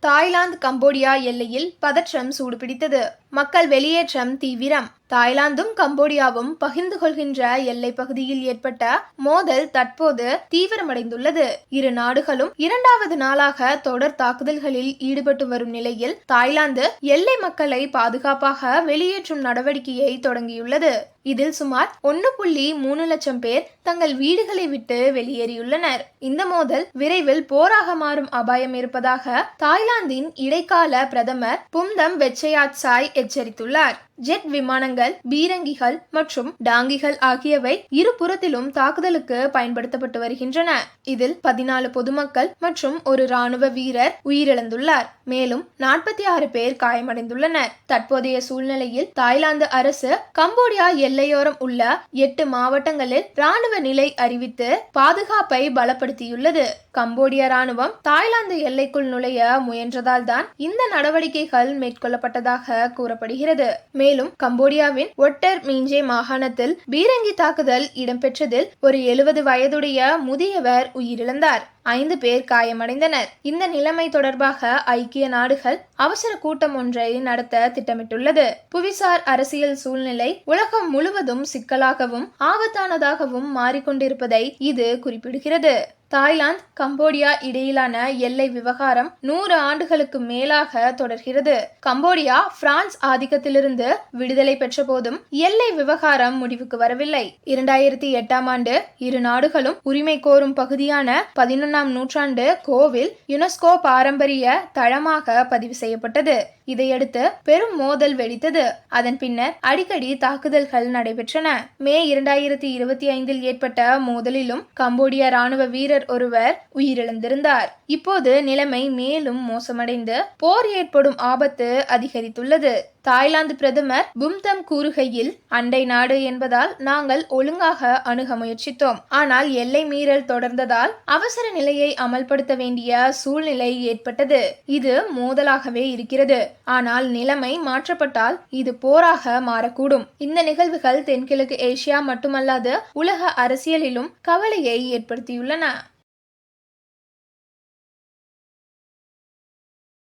Thailand Cambodia எல்லையில் பதற்றம் சூடுபிடித்தது. மக்கள் வெளியேற்றம் தீவிரம். தாய்லாந்தும் கம்போடியாவும் பகிர்ந்து கொள்கின்ற எல்லை பகுதியில் ஏற்பட்ட மோதல் தற்போது தீவிரமடைந்துள்ளது. இரு நாடுகளும் இரண்டாவது நாளாக தொடர் தாக்குதல்களில் ஈடுபட்டு வரும் நிலையில் தாய்லாந்து எல்லை மக்களை பாதுகாப்பாக வெளியேற்றும் நடவடிக்கையை தொடங்கியுள்ளது. இதில் சுமார் ஒன்னு புள்ளி மூணு லட்சம் பேர் தங்கள் வீடுகளை விட்டு வெளியேறியுள்ளனர். இந்த மோதல் விரைவில் போராக மாறும் அபாயம் இருப்பதாக தாய்லாந்தின் இடைக்கால பிரதமர் பும்தம் வெச்சையாட்சாய் எச்சரித்துள்ளார். ஜெட் விமானங்கள் பீரங்கிகள் மற்றும் டாங்கிகள் ஆகியவை இருபுறத்திலும் தாக்குதலுக்கு பயன்படுத்தப்பட்டு வருகின்றன. இதில் பதினாலு பொதுமக்கள் மற்றும் ஒரு ராணுவ வீரர் உயிரிழந்துள்ளார். மேலும் நாற்பத்தி ஆறு பேர் காயமடைந்துள்ளனர். தற்போதைய சூழ்நிலையில் தாய்லாந்து அரசு கம்போடியா எல்லையோரம் உள்ள எட்டு மாவட்டங்களில் ராணுவ நிலை அறிவித்து பாதுகாப்பை பலப்படுத்தியுள்ளது. கம்போடிய ராணுவம் தாய்லாந்து எல்லைக்குள் நுழைய முயன்றதால் தான் இந்த நடவடிக்கைகள் மேற்கொள்ளப்பட்டதாக கூறப்படுகிறது. மேலும் கம்போடியாவின் ஒட்டர் மீஞ்சே மாகாணத்தில் பீரங்கி தாக்குதல் இடம்பெற்றதில் ஒரு எழுபது வயதுடைய முதியவர் உயிரிழந்தார். ஐந்து பேர் காயமடைந்தனர். இந்த நிலைமை தொடர்பாக ஐக்கிய நாடுகள் அவசர கூட்டம் ஒன்றை நடத்த திட்டமிட்டுள்ளது. புவிசார் அரசியல் சூழ்நிலை உலகம் முழுவதும் சிக்கலாகவும் ஆபத்தானதாகவும் மாறிக்கொண்டிருப்பதை இது குறிப்பிடுகிறது. தாய்லாந்து கம்போடியா இடையிலான எல்லை விவகாரம் நூறு ஆண்டுகளுக்கு மேலாக தொடர்கிறது. கம்போடியா பிரான்ஸ் ஆதிக்கத்திலிருந்து விடுதலை பெற்ற போதும் எல்லை விவகாரம் முடிவுக்கு வரவில்லை. இரண்டாயிரத்தி எட்டாம் ஆண்டு இரு நாடுகளும் உரிமை கோரும் பகுதியான பதினொன்று பதினொன்றாம் நூற்றாண்டு கோவில் யுனெஸ்கோ பாரம்பரிய தளமாக பதிவு செய்யப்பட்டது. இதையடுத்து பெரும் மோதல் வெடித்தது. அதன் பின்னர் அடிக்கடி தாக்குதல்கள் நடைபெற்றன. மே இரண்டாயிரத்தி இருபத்தி ஐந்தில் ஏற்பட்ட மோதலிலும் கம்போடிய ராணுவ வீரர் ஒருவர் உயிரிழந்திருந்தார். இப்போது நிலைமை மேலும் மோசமடைந்து போர் ஏற்படும் ஆபத்து அதிகரித்துள்ளது. தாய்லாந்து பிரதமர் பும்தம் கூறுகையில் அண்டை நாடு என்பதால் நாங்கள் ஒழுங்காக அணுக முயற்சித்தோம். ஆனால் எல்லை மீறல் தொடர்ந்ததால் அவசர நிலையை அமல்படுத்த வேண்டிய சூழ்நிலை ஏற்பட்டது. இது மோதலாகவே இருக்கிறது. ஆனால் நிலைமை மாற்றப்பட்டால் இது போராக மாறக்கூடும். இந்த நிகழ்வுகள் தென்கிழக்கு ஏசியா மட்டுமல்லாது உலக அரசியலிலும் கவலையை ஏற்படுத்தியுள்ளன.